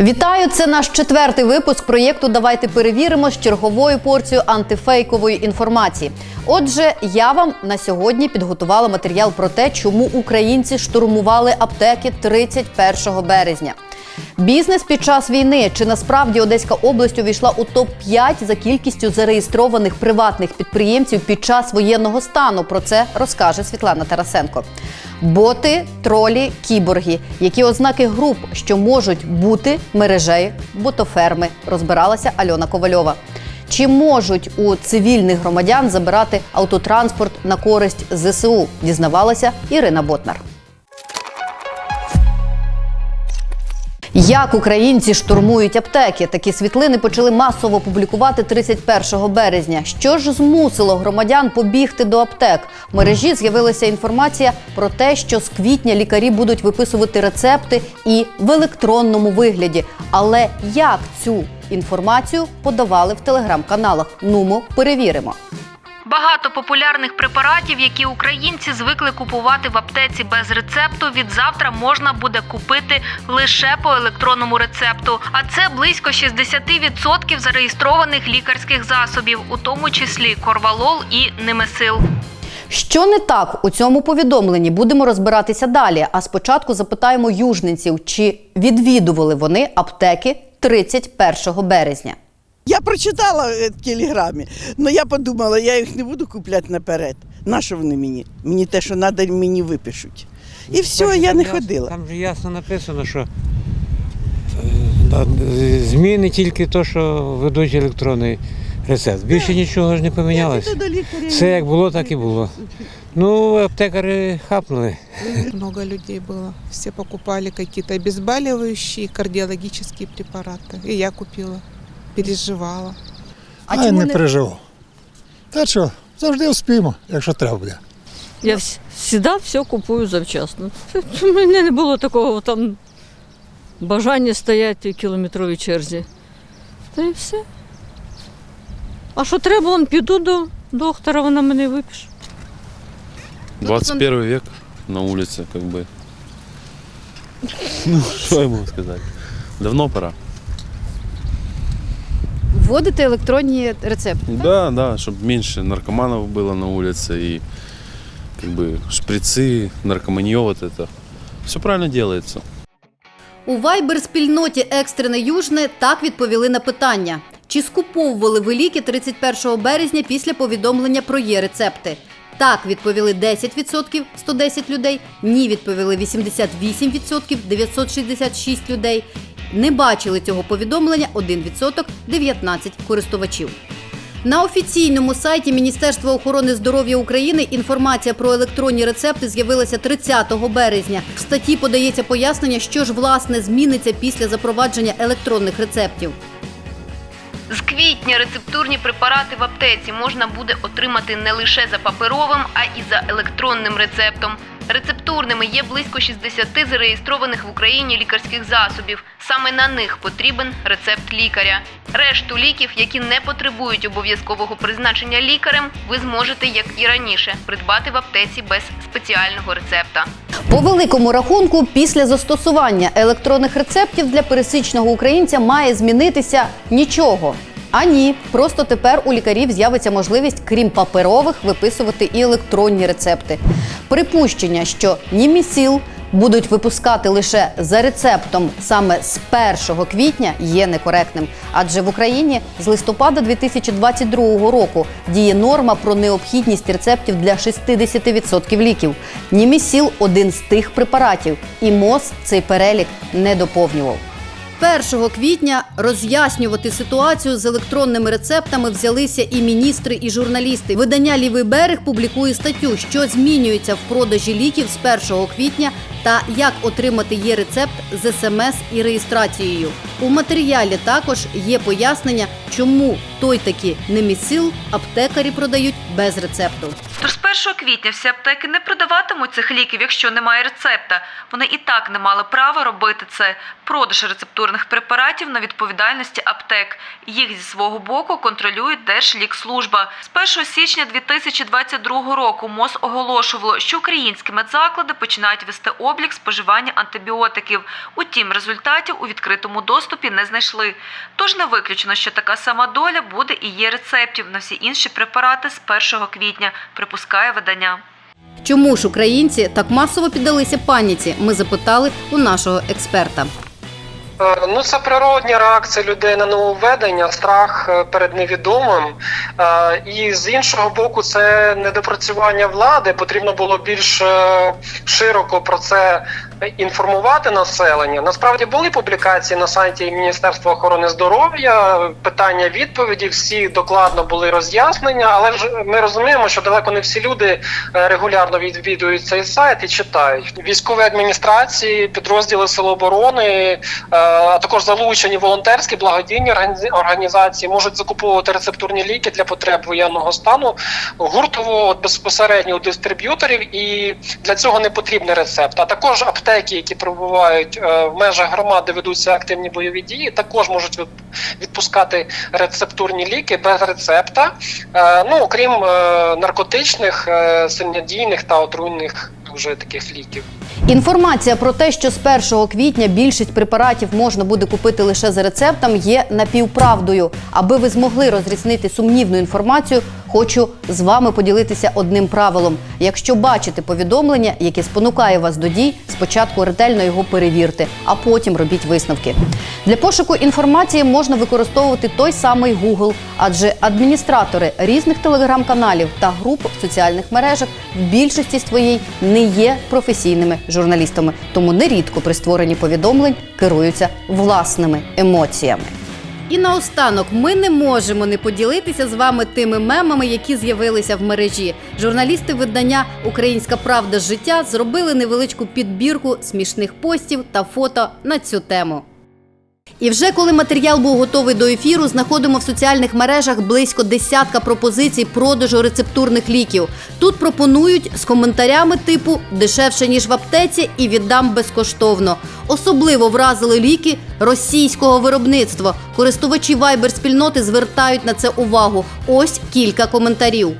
Вітаю! Це наш четвертий випуск проєкту Давайте перевіримо з черговою порцією антифейкової інформації. Отже, я вам на сьогодні підготувала матеріал про те, чому українці штурмували аптеки 31 березня. Бізнес під час війни чи насправді Одеська область увійшла у топ 5 за кількістю зареєстрованих приватних підприємців під час воєнного стану. Про це розкаже Світлана Тарасенко. Боти, тролі, кіборги, які ознаки груп, що можуть бути мережею ботоферми, розбиралася Альона Ковальова. Чи можуть у цивільних громадян забирати автотранспорт на користь ЗСУ? Дізнавалася Ірина Ботнар. Як українці штурмують аптеки? Такі світлини почали масово публікувати 31 березня. Що ж змусило громадян побігти до аптек? В мережі з'явилася інформація про те, що з квітня лікарі будуть виписувати рецепти і в електронному вигляді. Але як цю інформацію подавали в телеграм-каналах? Нумо перевіримо. Багато популярних препаратів, які українці звикли купувати в аптеці без рецепту, від завтра можна буде купити лише по електронному рецепту. А це близько 60% зареєстрованих лікарських засобів, у тому числі корвалол і немесил. Що не так у цьому повідомленні? Будемо розбиратися далі. А спочатку запитаємо южненців, чи відвідували вони аптеки 31 березня. Я прочитала е, в телеграмі, але я подумала, я їх не буду купляти наперед. Нащо вони мені? Мені те, що треба, мені випишуть. І все, я не ясно- ходила. Там же ясно написано, що е, зміни тільки то, що ведуть електронний рецепт. Більше нічого ж не помінялося. Все як було, так і було. Ну, аптекари хапнули. Много людей было. Все покупали какие-то обезболивающие, кардиологические препараты. И я купила. Переживала. А А, чому не не- переживав. Та що, завжди успіємо, якщо треба буде. Я завжди все купую завчасно. У мене не було такого там бажання стояти в кілометровій черзі. Та і все. А що треба, он піду до доктора, вона мене випише. 21 век на улице, как бы. Ну, что я могу сказать? Давно пора Вводити електронні рецепти? Да, да, чтобы меньше наркоманов было на улице и как бы шприцы, наркоманье вот это. Все правильно делается. У Вайбер-спільноті Екстрене Южне так відповіли на питання: чи скуповували ви ліки 31 березня після повідомлення про є рецепти? Так відповіли 10% 110 людей. Ні, відповіли 88% 966 людей. не бачили цього повідомлення 1% 19 користувачів. На офіційному сайті Міністерства охорони здоров'я України інформація про електронні рецепти з'явилася 30 березня. В статті подається пояснення, що ж власне зміниться після запровадження електронних рецептів. З квітня рецептурні препарати в аптеці можна буде отримати не лише за паперовим, а і за електронним рецептом. Рецептурними є близько 60 зареєстрованих в Україні лікарських засобів. Саме на них потрібен рецепт лікаря. Решту ліків, які не потребують обов'язкового призначення лікарем, ви зможете, як і раніше, придбати в аптеці без спеціального рецепта. По великому рахунку, після застосування електронних рецептів для пересічного українця має змінитися нічого. А ні, просто тепер у лікарів з'явиться можливість, крім паперових, виписувати і електронні рецепти. Припущення, що німісіл будуть випускати лише за рецептом саме з 1 квітня, є некоректним. Адже в Україні з листопада 2022 року діє норма про необхідність рецептів для 60% ліків. Німісіл один з тих препаратів, і МОЗ цей перелік не доповнював. 1 квітня роз'яснювати ситуацію з електронними рецептами взялися і міністри, і журналісти. Видання Лівий берег публікує статтю, що змінюється в продажі ліків з 1 квітня та як отримати є рецепт з смс і реєстрацією. У матеріалі також є пояснення, чому той таки немісил аптекарі продають без рецепту. Тож з 1 квітня всі аптеки не продаватимуть цих ліків, якщо немає рецепта. Вони і так не мали права робити це. Продаж рецептурних препаратів на відповідальності аптек. Їх зі свого боку контролює Держлікслужба. З 1 січня 2022 року МОЗ оголошувало, що українські медзаклади починають вести облік споживання антибіотиків. Утім, результатів у відкритому доступі не знайшли. Тож не виключено, що така сама доля буде і є рецептів на всі інші препарати з 1 квітня, припускає видання. Чому ж українці так масово піддалися паніці? Ми запитали у нашого експерта. Е, Ну, це природня реакція людей на нововведення, страх е, перед невідомим. Е, І з іншого боку, це недопрацювання влади. Потрібно було більш широко про це інформувати населення. Насправді були публікації на сайті Міністерства охорони здоров'я, питання відповіді, всі докладно були роз'яснення, але ж ми розуміємо, що далеко не всі люди е, регулярно відвідують цей сайт і читають. Військові адміністрації, підрозділи Сил оборони, е, а також залучені волонтерські благодійні органі- організації можуть закуповувати рецептурні ліки для потреб воєнного стану гуртово безпосередньо у дистриб'юторів, і для цього не потрібний рецепт. А також аптеки, які перебувають е, в межах громади, ведуться активні бойові дії, також можуть відпускати рецептурні ліки без рецепта. Е, Ну окрім е, наркотичних, сильнодійних та отруйних дуже таких ліків. Інформація про те, що з 1 квітня більшість препаратів можна буде купити лише за рецептом, є напівправдою. Аби ви змогли розрізнити сумнівну інформацію, хочу з вами поділитися одним правилом. Якщо бачите повідомлення, яке спонукає вас до дій, спочатку ретельно його перевірте, а потім робіть висновки. Для пошуку інформації можна використовувати той самий Google, адже адміністратори різних телеграм-каналів та груп в соціальних мережах в більшості своїй не є професійними журналістами, тому нерідко при створенні повідомлень керуються власними емоціями. І наостанок ми не можемо не поділитися з вами тими мемами, які з'явилися в мережі. Журналісти видання Українська Правда життя зробили невеличку підбірку смішних постів та фото на цю тему. І вже коли матеріал був готовий до ефіру, знаходимо в соціальних мережах близько десятка пропозицій продажу рецептурних ліків. Тут пропонують з коментарями типу дешевше ніж в аптеці і віддам безкоштовно. Особливо вразили ліки російського виробництва. Користувачі вайбер спільноти звертають на це увагу. Ось кілька коментарів.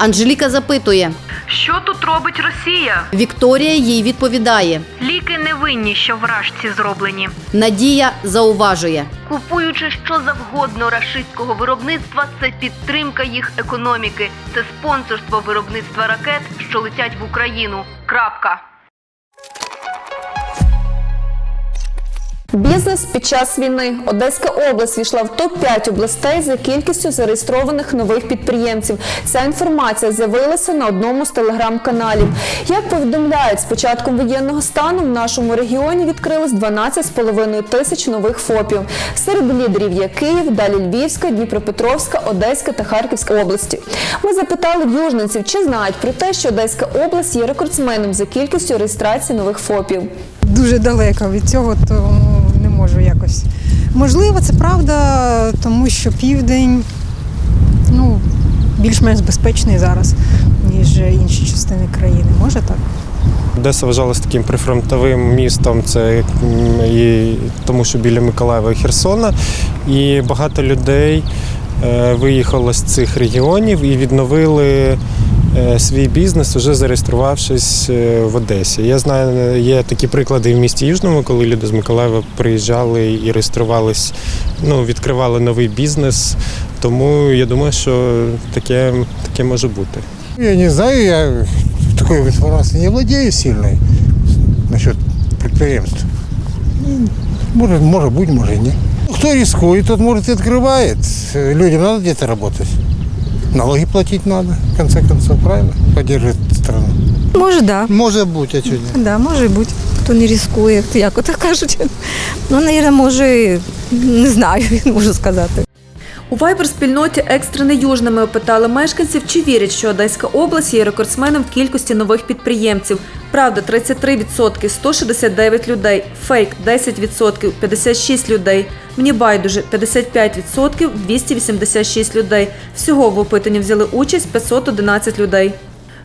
Анжеліка запитує. Що тут робить Росія? Вікторія їй відповідає. Ліки невинні, що в рашці зроблені. Надія зауважує. Купуючи що завгодно рашистського виробництва, це підтримка їх економіки, це спонсорство виробництва ракет, що летять в Україну. Крапка. Бізнес під час війни. Одеська область війшла в топ-5 областей за кількістю зареєстрованих нових підприємців. Ця інформація з'явилася на одному з телеграм-каналів. Як повідомляють, з початком воєнного стану в нашому регіоні відкрилось 12,5 тисяч нових ФОПів. Серед лідерів є Київ, далі Львівська, Дніпропетровська, Одеська та Харківська області. Ми запитали в южниців, чи знають про те, що Одеська область є рекордсменом за кількістю реєстрації нових ФОПів. Дуже далеко від цього, то не можу якось. Можливо, це правда, тому що південь ну, більш-менш безпечний зараз, ніж інші частини країни. Може так? Одеса вважалася таким прифронтовим містом, це і тому, що біля Миколаєва і Херсона. І багато людей е, виїхало з цих регіонів і відновили свій бізнес, вже зареєструвавшись е, в Одесі. Я знаю, є такі приклади в місті Южному, коли люди з Миколаєва приїжджали і реєструвались, ну, відкривали новий бізнес. Тому я думаю, що таке, таке може бути. Я не знаю, я такой информацией не владею сильной насчет предприемств. Ну, Может, может быть, может и нет. Кто рискует, тот, может, и открывает. Людям надо где-то работать. Налоги платить надо, в конце концов, правильно? Поддерживать страну. Може, да. Може бути, а что ні? Да, може бути. Хто не ризикує, як ото кажуть. Ну, навіть, може, не знаю, не можу сказати. У вайбер-спільноті екстрене южними опитали мешканців, чи вірять, що Одеська область є рекордсменом в кількості нових підприємців. Правда 33% 169 людей, фейк 10% 56 людей. Мені байдуже 55% 286 людей. Всього в опитанні взяли участь 511 людей.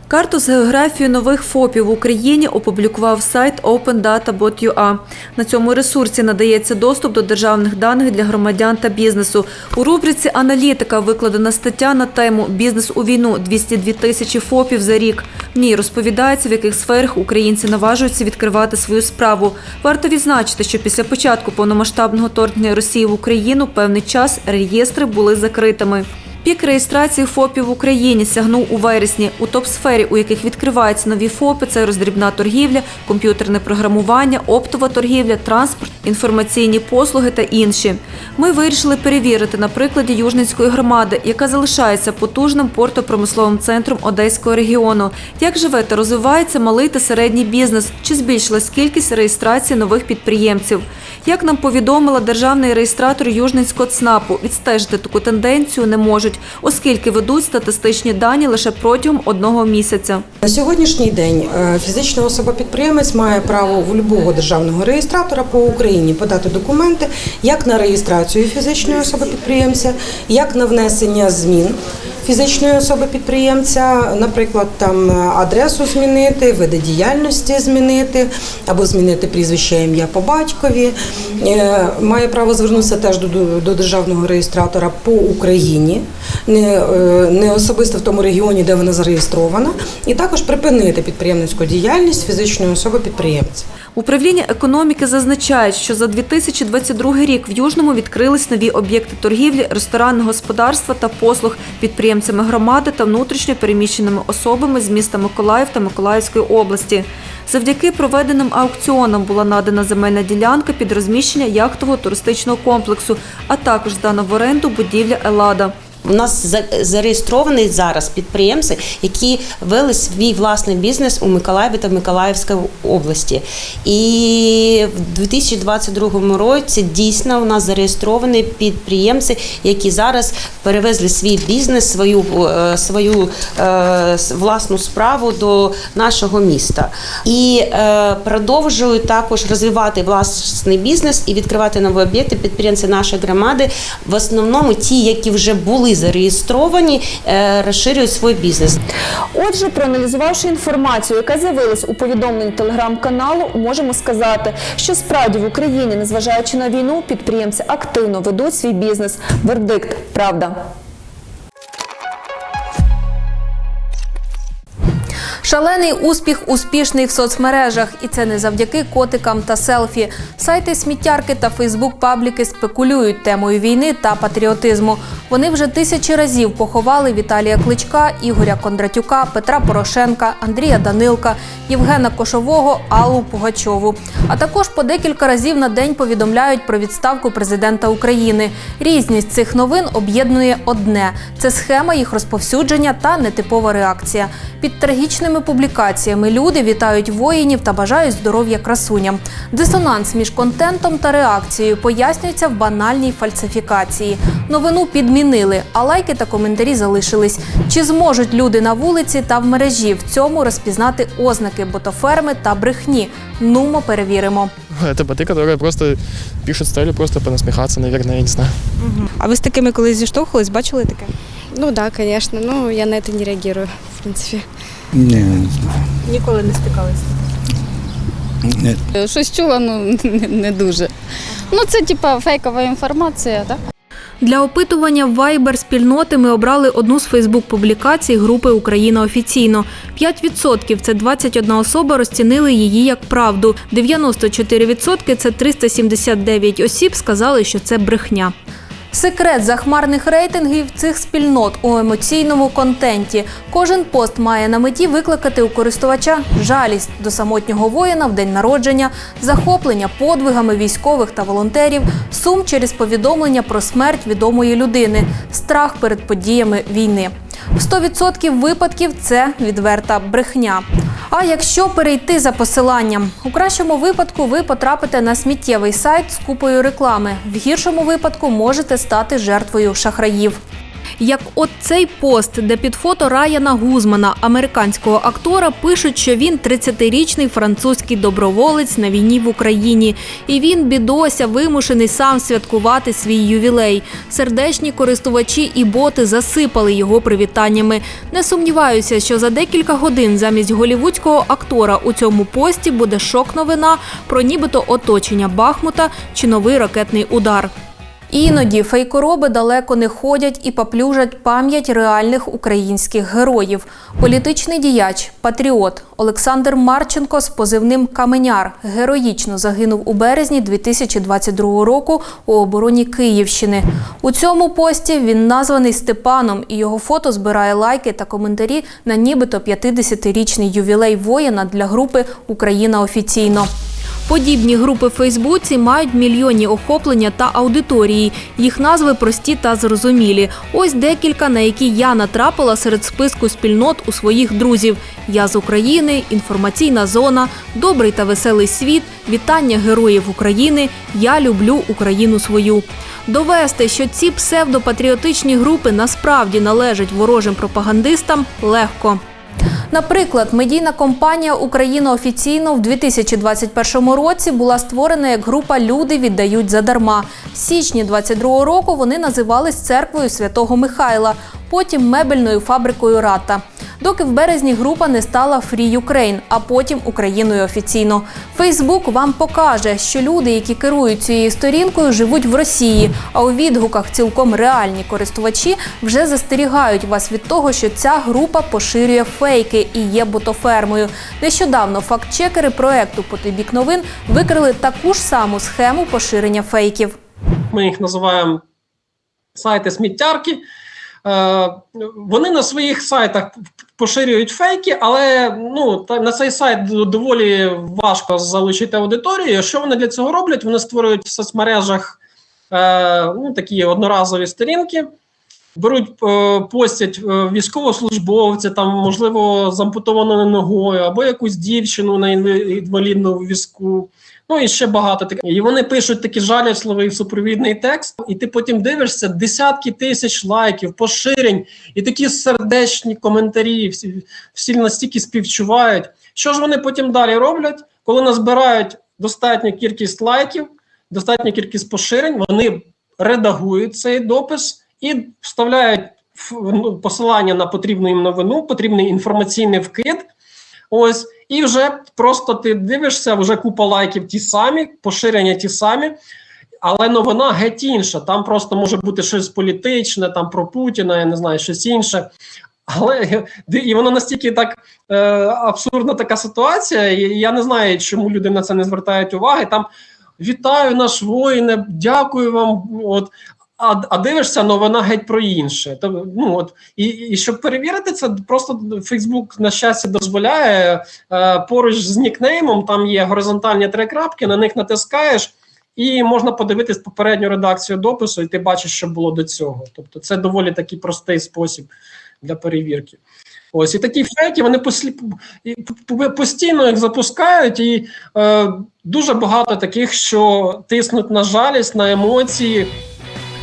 Карту з географією нових ФОПів в Україні опублікував сайт opendata.ua. На цьому ресурсі надається доступ до державних даних для громадян та бізнесу. У рубриці Аналітика викладена стаття на тему Бізнес у війну 202 тисячі ФОПів за рік. В ній розповідається, в яких сферах українці наважуються відкривати свою справу. Варто відзначити, що після початку повномасштабного вторгнення Росії в Україну певний час реєстри були закритими. Пік реєстрації ФОПів в Україні сягнув у вересні. У топ-сфері, у яких відкриваються нові ФОПи, це роздрібна торгівля, комп'ютерне програмування, оптова торгівля, транспорт, інформаційні послуги та інші. Ми вирішили перевірити на прикладі Южницької громади, яка залишається потужним портопромисловим центром Одеського регіону. Як живе та розвивається малий та середній бізнес? Чи збільшилась кількість реєстрацій нових підприємців? Як нам повідомила державний реєстратор Южницького ЦНАПу, відстежити таку тенденцію не можуть, оскільки ведуть статистичні дані лише протягом одного місяця. На сьогоднішній день е, фізична особа-підприємець має право в будь-якого державного реєстратора по Україні подати документи як на реєстрацію фізичної особи-підприємця, як на внесення змін фізичної особи-підприємця, наприклад, там е, адресу змінити, види діяльності змінити або змінити прізвище ім'я по батькові. Е, Має право звернутися теж до, державного реєстратора по Україні, не, е, не особисто в тому регіоні, де вона зареєстрована, і також припинити підприємницьку діяльність фізичної особи-підприємця. В Управлінні економіки зазначають, що за 2022 рік в Южному відкрились нові об'єкти торгівлі, ресторанного господарства та послуг підприємцями громади та внутрішньо переміщеними особами з міста Миколаїв та Миколаївської області. Завдяки проведеним аукціонам була надана земельна ділянка під розміщення яхтового туристичного комплексу, а також здана в оренду будівля Елада. У нас за- зареєстровані зараз підприємці, які вели свій власний бізнес у Миколаєві та Миколаївській області. І в 2022 році дійсно у нас зареєстровані підприємці, які зараз перевезли свій бізнес, свою, е, свою е, власну справу до нашого міста. І е, продовжують також розвивати власний бізнес і відкривати нові об'єкти. Підприємці нашої громади в основному ті, які вже були зареєстровані, е, розширюють свій бізнес. Отже, проаналізувавши інформацію, яка з'явилась у повідомленні телеграм-каналу, можемо сказати, що справді в Україні, незважаючи на війну, підприємці активно ведуть свій бізнес. Вердикт правда. Шалений успіх успішний в соцмережах, і це не завдяки котикам та селфі. Сайти сміттярки та Фейсбук-пабліки спекулюють темою війни та патріотизму. Вони вже тисячі разів поховали Віталія Кличка, Ігоря Кондратюка, Петра Порошенка, Андрія Данилка, Євгена Кошового, Аллу Пугачову. А також по декілька разів на день повідомляють про відставку президента України. Різність цих новин об'єднує одне: це схема їх розповсюдження та нетипова реакція. Під трагічними публікаціями люди вітають воїнів та бажають здоров'я красуням. Дисонанс між контентом та реакцією пояснюється в банальній фальсифікації. Новину підмінили, а лайки та коментарі залишились. Чи зможуть люди на вулиці та в мережі в цьому розпізнати ознаки ботоферми та брехні? Нумо перевіримо. Это боты, которые просто пишут с целью просто понасмехаться, наверное, я не знаю. А ви з такими колись зіштовхувались, бачили таке? Ну да, конечно. Ну, я на это не реагирую, в принципе. Ні, не знаю. Ніколи не стикались. Ні. Щось чула, ну не, не дуже. Ну, це типа фейкова інформація, так? Для опитування в Viber спільноти ми обрали одну з Фейсбук-публікацій групи Україна офіційно. 5% – це 21 особа розцінили її як правду. 94% – це 379 осіб сказали, що це брехня. Секрет захмарних рейтингів цих спільнот у емоційному контенті. Кожен пост має на меті викликати у користувача жалість до самотнього воїна в день народження, захоплення подвигами військових та волонтерів, сум через повідомлення про смерть відомої людини, страх перед подіями війни. В 100% випадків це відверта брехня. А якщо перейти за посиланням, у кращому випадку ви потрапите на сміттєвий сайт з купою реклами. В гіршому випадку можете стати жертвою шахраїв. Як от цей пост, де під фото Раяна Гузмана, американського актора, пишуть, що він 30-річний французький доброволець на війні в Україні, і він бідося вимушений сам святкувати свій ювілей. Сердечні користувачі і боти засипали його привітаннями. Не сумніваюся, що за декілька годин замість голівудського актора у цьому пості буде шок-новина про нібито оточення Бахмута чи новий ракетний удар. Іноді фейкороби далеко не ходять і поплюжать пам'ять реальних українських героїв. Політичний діяч, патріот Олександр Марченко з позивним Каменяр героїчно загинув у березні 2022 року у обороні Київщини. У цьому пості він названий Степаном, і його фото збирає лайки та коментарі на нібито 50-річний ювілей воїна для групи Україна офіційно. Подібні групи в Фейсбуці мають мільйонні охоплення та аудиторії. Їх назви прості та зрозумілі. Ось декілька, на які я натрапила серед списку спільнот у своїх друзів: Я з України, інформаційна зона, добрий та веселий світ, вітання героїв України. Я люблю Україну свою. Довести, що ці псевдопатріотичні групи насправді належать ворожим пропагандистам, легко. Наприклад, медійна компанія Україна офіційно в 2021 році була створена як група Люди віддають задарма. В січні 22 року вони називались церквою святого Михайла, потім мебельною фабрикою Рата. Доки в березні група не стала Free Ukraine, а потім Україною офіційно. Фейсбук вам покаже, що люди, які керують цією сторінкою, живуть в Росії. А у відгуках цілком реальні користувачі вже застерігають вас від того, що ця група поширює фейки і є ботофермою. Нещодавно фактчекери проекту «Потибік новин викрили таку ж саму схему поширення фейків. ми їх називаємо сайти сміттярки. Е, Вони на своїх сайтах поширюють фейки, але ну, на цей сайт доволі важко залучити аудиторію. Що вони для цього роблять? Вони створюють в соцмережах е, ну, такі одноразові сторінки, беруть, е, постять е, військовослужбовця, там, можливо, з ампутованою ногою, або якусь дівчину на інвалідному візку. Ну і ще багато таких. І вони пишуть такий жалісливий супровідний текст, і ти потім дивишся десятки тисяч лайків, поширень, і такі сердечні коментарі. Всі, всі настільки співчувають. Що ж вони потім далі роблять, коли назбирають достатню кількість лайків, достатню кількість поширень, вони редагують цей допис і вставляють ну, посилання на потрібну їм новину, потрібний інформаційний вкид. Ось, і вже просто ти дивишся, вже купа лайків ті самі, поширення ті самі, але новина геть інша. Там просто може бути щось політичне, там про Путіна, я не знаю, щось інше. Але і воно настільки так е, абсурдна така ситуація, і я не знаю, чому люди на це не звертають уваги. Там вітаю наш воїне, дякую вам. От. А, а дивишся, новина геть про інше. То, ну, от, і, і щоб перевірити це, просто Фейсбук, на щастя, дозволяє е, поруч з нікнеймом, там є горизонтальні три крапки, на них натискаєш, і можна подивитись попередню редакцію допису, і ти бачиш, що було до цього. Тобто це доволі такий простий спосіб для перевірки. Ось і такі фейки вони послі, постійно їх запускають, і е, дуже багато таких, що тиснуть на жалість, на емоції.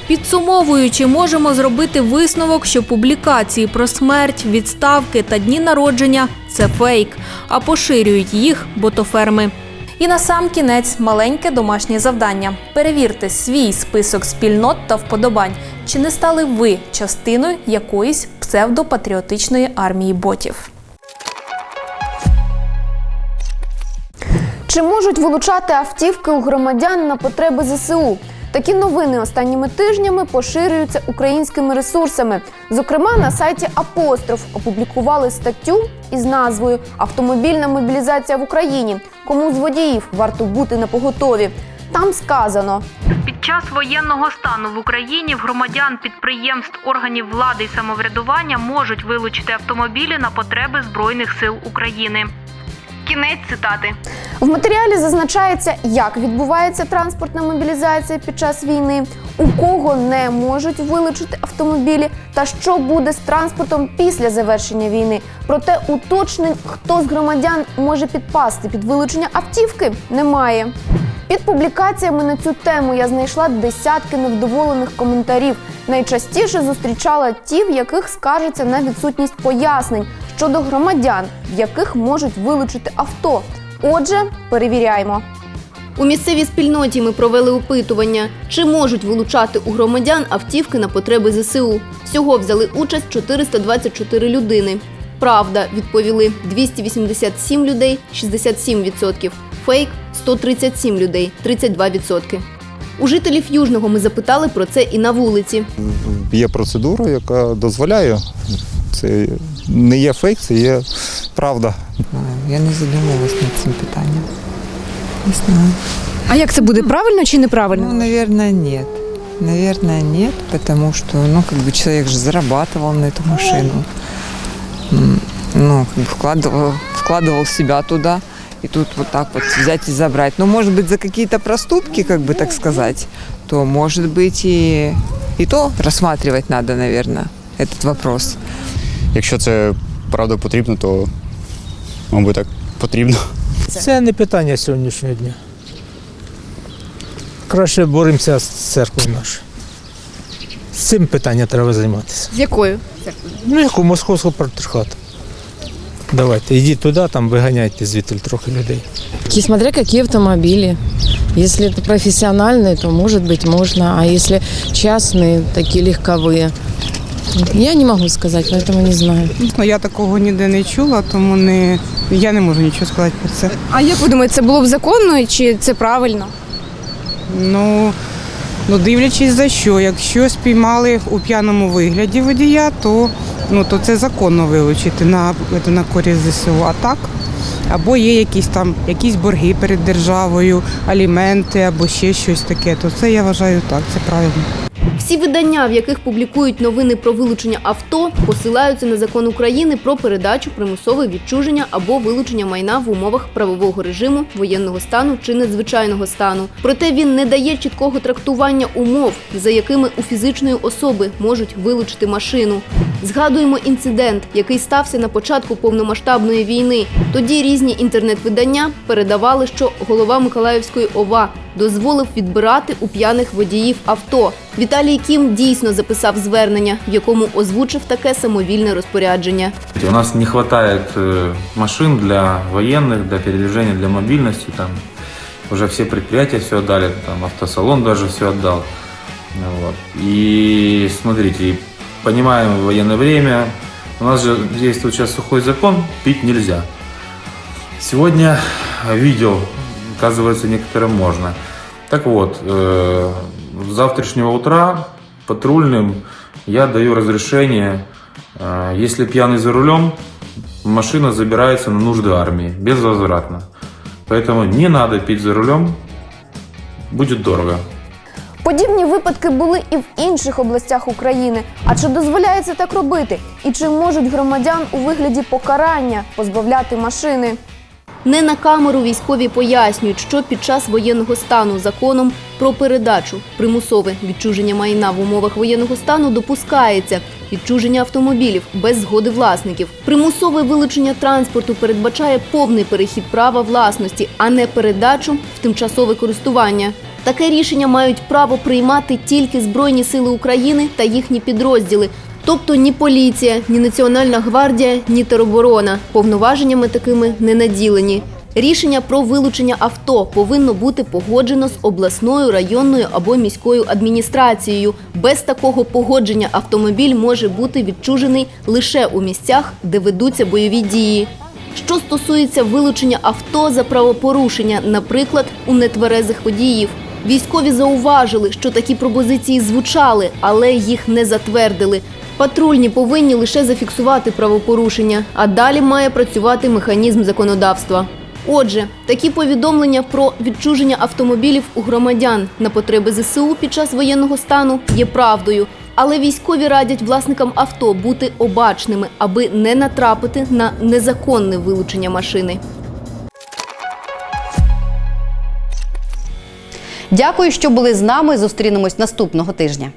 Підсумовуючи, можемо зробити висновок, що публікації про смерть, відставки та дні народження це фейк, а поширюють їх ботоферми. І на сам кінець маленьке домашнє завдання. Перевірте свій список спільнот та вподобань, чи не стали ви частиною якоїсь псевдопатріотичної армії ботів. Чи можуть вилучати автівки у громадян на потреби ЗСУ? Такі новини останніми тижнями поширюються українськими ресурсами. Зокрема, на сайті Апостроф опублікували статтю із назвою Автомобільна мобілізація в Україні. Кому з водіїв варто бути на поготові? Там сказано: Під час воєнного стану в Україні в громадян підприємств, органів влади і самоврядування можуть вилучити автомобілі на потреби Збройних сил України. Кінець цитати. В матеріалі зазначається, як відбувається транспортна мобілізація під час війни, у кого не можуть вилучити автомобілі, та що буде з транспортом після завершення війни. Проте уточнень, хто з громадян може підпасти під вилучення автівки, немає. Під публікаціями на цю тему я знайшла десятки невдоволених коментарів. Найчастіше зустрічала ті, в яких скаржаться на відсутність пояснень щодо громадян, в яких можуть вилучити авто. Отже, перевіряємо. У місцевій спільноті ми провели опитування, чи можуть вилучати у громадян автівки на потреби ЗСУ. Всього взяли участь 424 людини. Правда, відповіли 287 людей, 67% Фейк 137 людей, 32%. У жителів Южного ми запитали про це і на вулиці. Є процедура, яка дозволяє. Це не є фейк, це є правда. Я не задумувалась над цим питанням. Не знаю. А як це буде правильно чи неправильно? Ну, наверное, нет. Наверное, нет, потому что, ну, как бы человек же зарабатывал на эту машину. М, Ну, как бы вкладывал, вкладывал себя туда. И тут вот так вот взять и забрать. Ну, может быть, за какие-то проступки, как бы так сказать, то, может быть, и, и то рассматривать надо, наверное, этот вопрос. Якщо це правда потрібно, то мабуть так потрібно. Це не питання сьогоднішнього дня. Краще боремося з церквою нашою. З цим питанням треба займатися. З якою? Ну, як у московського патріархату. Давайте, йдіть туди, там виганяйте звідти трохи людей. Смотря какие автомобили. Если это профессиональные, то, может быть, можно. А если частные, такие легковые, я не могу сказать, поэтому не знаю. Ну, я такого ніде не чула, тому не, я не можу нічого сказати про це. А як ви думаєте, це було б законно чи це правильно? Ну, ну дивлячись за що. Якщо спіймали у п'яному вигляді водія, то, ну, то це законно вилучити на, на користь ЗСУ. А так, або є якісь там якісь борги перед державою, аліменти або ще щось таке, то це я вважаю так, це правильно. Всі видання, в яких публікують новини про вилучення авто, посилаються на закон України про передачу примусове відчуження або вилучення майна в умовах правового режиму, воєнного стану чи надзвичайного стану. Проте він не дає чіткого трактування умов, за якими у фізичної особи можуть вилучити машину. Згадуємо інцидент, який стався на початку повномасштабної війни. Тоді різні інтернет-видання передавали, що голова Миколаївської ОВА дозволив відбирати у п'яних водіїв авто. Віталій Кім дійсно записав звернення, в якому озвучив таке самовільне розпорядження. У нас не хватает э, машин для военных, для передвижения, для мобильности. Там уже все предприятия все отдали, там автосалон даже все. Ну Вот. И смотрите, понимаем военное время, у нас же действует сейчас сухой закон, пить нельзя. Сегодня видел, оказывается, некоторым можно. Так вот, э, с завтрашнего утра патрульным я даю разрешение, э, если пьяный за рулем, машина забирается на нужды армии безвозвратно. Поэтому не надо пить за рулем, будет дорого. Подібні випадки були і в інших областях України. А чи дозволяється так робити? І чи можуть громадян у вигляді покарання позбавляти машини? Не на камеру військові пояснюють, що під час воєнного стану законом про передачу примусове відчуження майна в умовах воєнного стану допускається відчуження автомобілів без згоди власників. Примусове вилучення транспорту передбачає повний перехід права власності, а не передачу в тимчасове користування. Таке рішення мають право приймати тільки Збройні сили України та їхні підрозділи. Тобто ні поліція, ні Національна гвардія, ні тероборона повноваженнями такими не наділені. Рішення про вилучення авто повинно бути погоджено з обласною, районною або міською адміністрацією. Без такого погодження автомобіль може бути відчужений лише у місцях, де ведуться бойові дії. Що стосується вилучення авто за правопорушення, наприклад, у нетверезих водіїв. Військові зауважили, що такі пропозиції звучали, але їх не затвердили. Патрульні повинні лише зафіксувати правопорушення, а далі має працювати механізм законодавства. Отже, такі повідомлення про відчуження автомобілів у громадян на потреби ЗСУ під час воєнного стану є правдою. Але військові радять власникам авто бути обачними, аби не натрапити на незаконне вилучення машини. Дякую, що були з нами. Зустрінемось наступного тижня.